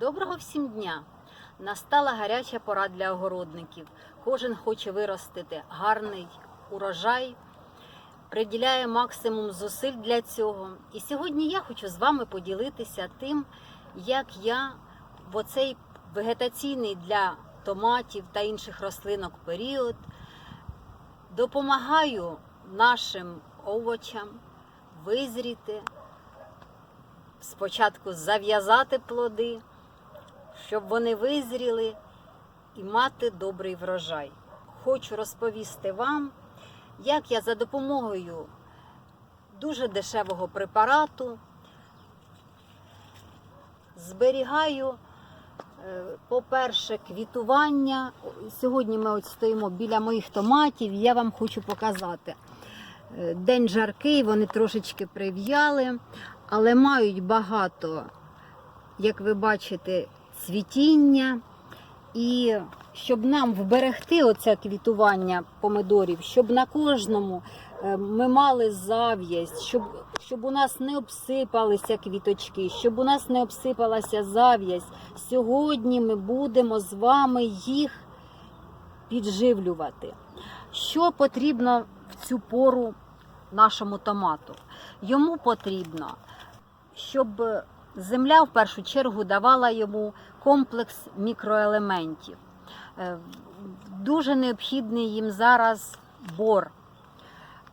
Доброго всім дня! Настала гаряча пора для огородників. Кожен хоче виростити гарний урожай, приділяє максимум зусиль для цього. І сьогодні я хочу з вами поділитися тим, як я в оцей вегетаційний для томатів та інших рослинок період допомагаю нашим овочам визріти, спочатку зав'язати плоди, щоб вони визріли і мати добрий врожай. Хочу розповісти вам, як я за допомогою дуже дешевого препарату зберігаю, е, по-перше, квітування. Сьогодні ми от стоїмо біля моїх томатів, я вам хочу показати. Е, День жаркий, вони трошечки прив'яли, але мають багато, як ви бачите, цвітіння. І щоб нам вберегти оце квітування помидорів, щоб на кожному е, ми мали зав'язь, щоб, щоб у нас не обсипалися квіточки, щоб у нас не обсипалася зав'язь. Сьогодні ми будемо з вами їх підживлювати. Що потрібно в цю пору нашому томату? Йому потрібно, щоб земля в першу чергу давала йому комплекс мікроелементів. Е, Дуже необхідний їм зараз бор.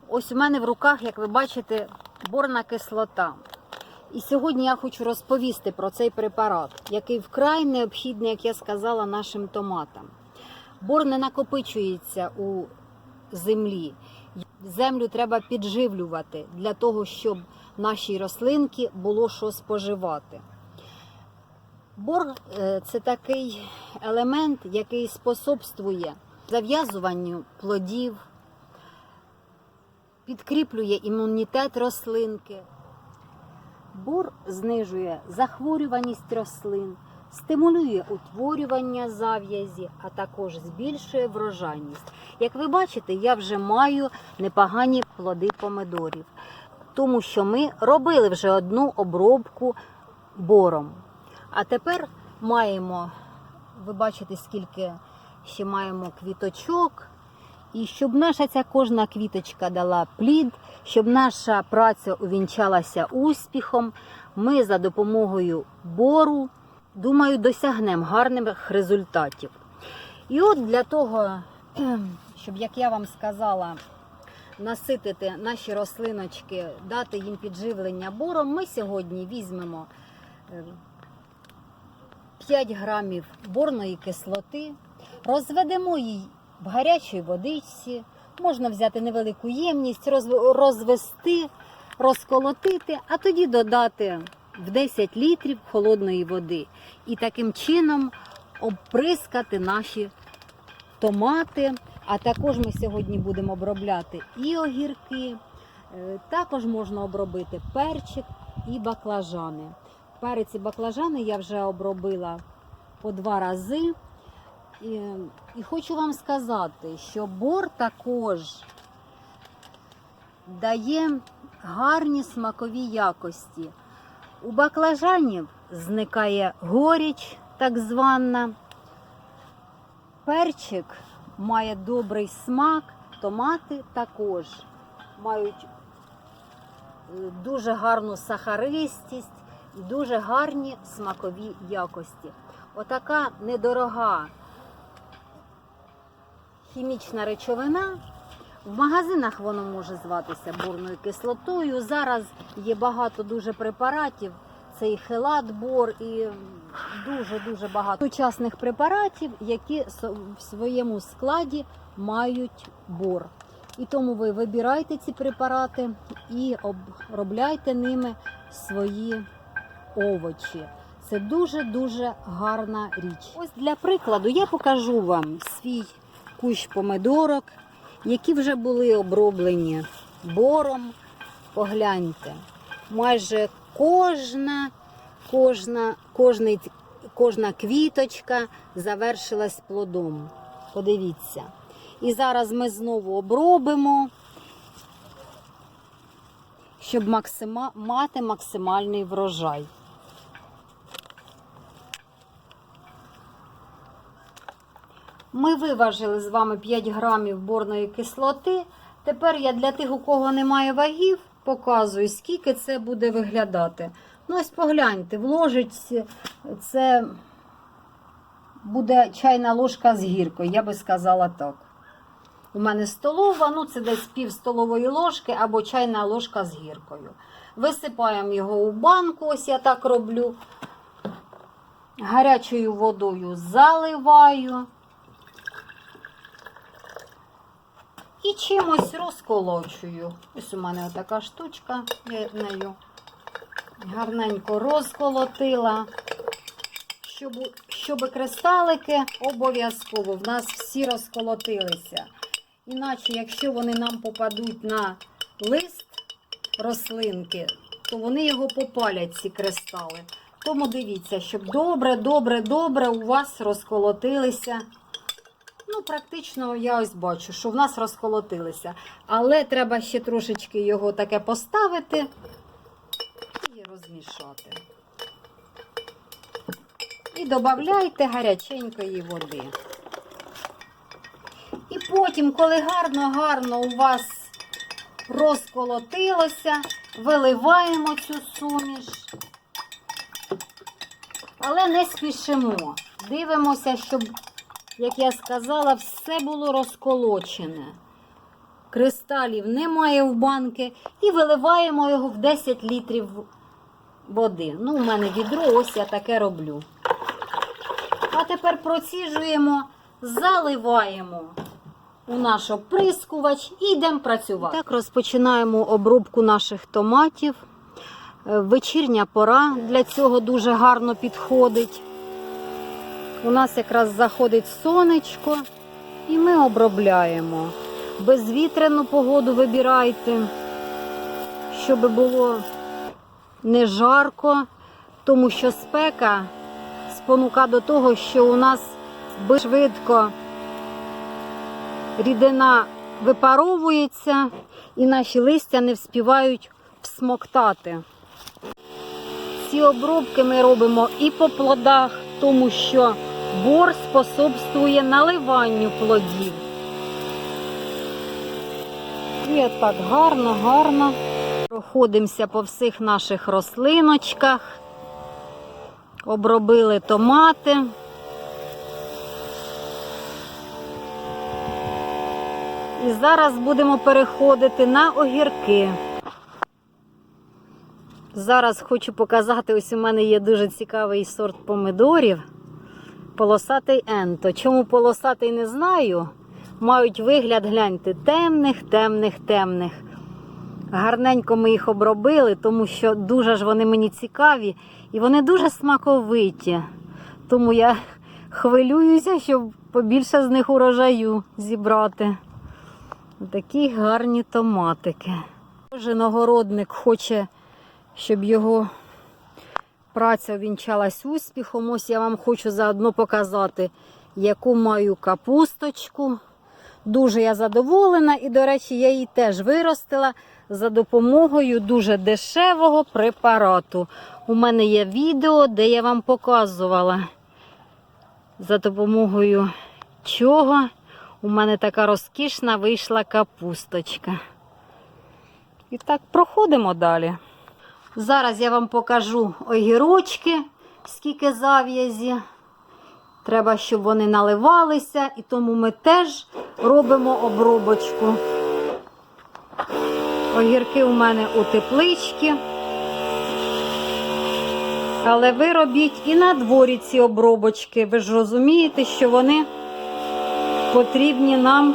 Ось у мене в руках, як ви бачите, борна кислота. І сьогодні я хочу розповісти про цей препарат, який вкрай необхідний, як я сказала, нашим томатам. Бор не накопичується у землі. Землю треба підживлювати для того, щоб нашій рослинки було що споживати. Бор е, це такий елемент, який способствує зав'язуванню плодів, підкріплює імунітет рослинки. Бор знижує захворюваність рослин, стимулює утворювання зав'язі, а також збільшує врожайність. Як ви бачите, я вже маю непогані плоди помидорів, тому що ми робили вже одну обробку бором. А тепер маємо, ви бачите, скільки ще маємо квіточок. І щоб наша ця кожна квіточка дала плід, щоб наша праця увінчалася успіхом, ми за допомогою бору, думаю, досягнемо гарних результатів. І от для того, щоб, як я вам сказала, наситити наші рослиночки, дати їм підживлення бором, ми сьогодні візьмемо е, 5 грамів борної кислоти, розведемо її в гарячій водичці, можна взяти невелику ємність, розв- розвести, розколотити, а тоді додати в 10 літрів холодної води. І таким чином обприскати наші томати. А також ми сьогодні будемо обробляти і огірки, е, також можна обробити перчик і баклажани. Перець і баклажани я вже обробила по два рази. І, і хочу вам сказати, що бор також дає гарні смакові якості. У баклажанів зникає горіч, так звана. Перчик має добрий смак, томати також мають е, дуже гарну сахаристість і дуже гарні смакові якості. Отака недорога хімічна речовина. В магазинах воно може зватися борною кислотою. Зараз є багато дуже препаратів. Це і хелат бор, і дуже-дуже багато сучасних препаратів, які в своєму складі мають бор. І тому ви вибирайте ці препарати і обробляйте ними свої овочі. Це дуже-дуже гарна річ. Ось для прикладу я покажу вам свій кущ помидорок, які вже були оброблені бором. Погляньте, майже кожна, кожна, кожний, кожна квіточка завершилась плодом. Подивіться. І зараз ми знову обробимо, щоб максима, мати максимальний врожай. Ми виважили з вами 5 грамів борної кислоти. Тепер я для тих, у кого немає вагів, показую, скільки це буде виглядати. Ну, ось погляньте, в ложечці це буде чайна ложка з гіркою, я би сказала так. У мене столова, ну це десь пів столової ложки або чайна ложка з гіркою. Висипаємо його у банку, ось я так роблю. Гарячою водою заливаю. І чимось розколочую. Ось у мене така штучка, я нею гарненько розколотила. Щоб, щоб кристалики обов'язково в нас всі розколотилися. Іначе, якщо вони нам попадуть на лист рослинки, то вони його попалять, ці кристали. Тому дивіться, щоб добре, добре, добре у вас розколотилися. Ну, практично я ось бачу, що в нас розколотилися. Але треба ще трошечки його таке поставити і розмішати. І додавайте гаряченької води. І потім, коли гарно-гарно у вас розколотилося, виливаємо цю суміш. Але не спішимо. Дивимося, щоб, як я сказала, все було розколочене. Кристалів немає в банки. І виливаємо його в 10 літрів води. Ну, у мене відро, ось я таке роблю. А тепер проціжуємо, заливаємо у наш оприскувач і йдемо працювати. Так розпочинаємо обробку наших томатів. Е, Вечірня пора для цього дуже гарно підходить. У нас якраз заходить сонечко, і ми обробляємо. Безвітряну погоду вибирайте, щоб було не жарко, тому що спека спонука до того, що у нас швидко рідина випаровується і наші листя не вспівають всмоктати. Ці обробки ми робимо і по плодах, тому що бор способствує наливанню плодів. І отак гарно, гарно проходимося по всіх наших рослиночках. Обробили томати. І зараз будемо переходити на огірки. Зараз хочу показати, ось у мене є дуже цікавий сорт помидорів. Полосатий енто. Чому полосатий не знаю. Мають вигляд, гляньте, темних, темних, темних. Гарненько ми їх обробили, тому що дуже ж вони мені цікаві і вони дуже смаковиті. Тому я хвилююся, щоб побільше з них урожаю зібрати. Такі гарні томатики. Кожен огородник хоче, щоб його праця увінчалась успіхом. Ось я вам хочу заодно показати, яку маю капусточку. Дуже я задоволена, і, до речі, я її теж виростила за допомогою дуже дешевого препарату. У мене є відео, де я вам показувала, за допомогою чого у мене така розкішна вийшла капусточка. І так, проходимо далі. Зараз я вам покажу огірочки, скільки зав'язі. Треба, щоб вони наливалися, і тому ми теж робимо обробочку. Огірки у мене у тепличці. Але ви робіть і на дворі ці обробочки. Ви ж розумієте, що вони потрібні нам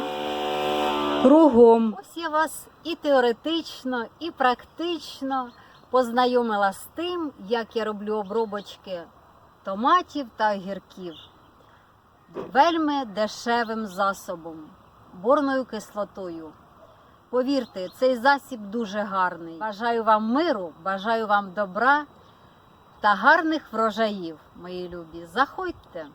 кругом. Ось я вас і теоретично, і практично познайомила з тим, як я роблю обробочки томатів та огірків. Вельми дешевим засобом, борною кислотою. Повірте, цей засіб дуже гарний. Бажаю вам миру, бажаю вам добра та гарних врожаїв, мої любі. Заходьте.